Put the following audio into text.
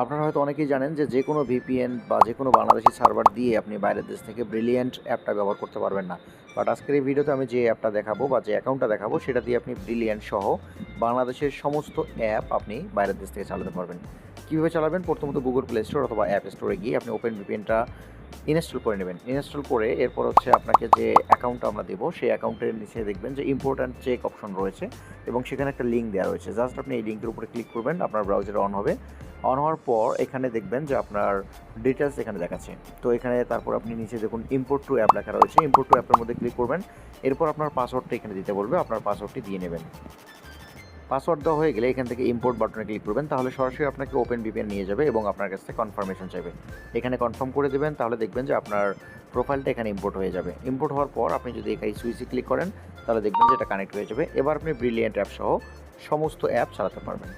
আপনারা হয়তো অনেকেই জানেন যে যে কোনো ভিপিএন বা যে কোনো বাংলাদেশি সার্ভার দিয়ে আপনি বাইরের দেশ থেকে ব্রিলিয়েন্ট অ্যাপটা ব্যবহার করতে পারবেন না। বাট আজকের এই ভিডিওতে আমি যে অ্যাপটা দেখাবো বা যে অ্যাকাউন্টটা দেখাবো সেটা দিয়ে আপনি ব্রিলিয়েন্ট সহ বাংলাদেশের সমস্ত অ্যাপ আপনি বাইরের দেশ থেকে চালাতে পারবেন। কীভাবে চালাবেন? প্রথমত গুগল প্লে স্টোর অথবা অ্যাপ স্টোরে গিয়ে আপনি ওপেন ভিপিএনটা ইনস্টল করে নেবেন। ইনস্টল করে এরপর হচ্ছে আপনাকে যে অ্যাকাউন্টটা আমরা দেবো, সেই অ্যাকাউন্টের নিচে দেখবেন যে ইম্পর্ট্যান্ট চেক অপশন রয়েছে এবং সেখানে একটা লিঙ্ক দেওয়া রয়েছে। জাস্ট আপনি এই লিঙ্কের উপরে ক্লিক করবেন, আপনার ব্রাউজারে অন হবে। অন হওয়ার পর এখানে দেখবেন যে আপনার ডিটেলস এখানে দেখাচ্ছে। তো এখানে তারপর আপনি নিচে দেখুন ইম্পোর্ট টু অ্যাপ লেখা রয়েছে। ইম্পোর্ট টু অ্যাপের মধ্যে ক্লিক করবেন। এরপর আপনার পাসওয়ার্ডটা এখানে দিতে বলবে, আপনার পাসওয়ার্ডটি দিয়ে নেবেন। পাসওয়ার্ড দেওয়া হয়ে গেলে এখান থেকে ইম্পোর্ট বাটনে ক্লিক করবেন, তাহলে সরাসরি আপনাকে ওপেন ভিপিএন নিয়ে যাবে এবং আপনার কাছ থেকে কনফার্মেশন চাইবে। এখানে কনফার্ম করে দেবেন, তাহলে দেখবেন যে আপনার প্রোফাইলটা এখানে ইম্পোর্ট হয়ে যাবে। ইম্পোর্ট হওয়ার পর আপনি যদি এখানে সুইচে ক্লিক করেন, তাহলে দেখবেন যে এটা কানেক্ট হয়ে যাবে। এবার আপনি ব্রিলিয়েন্ট অ্যাপ সহ সমস্ত অ্যাপ চালাতে পারবেন।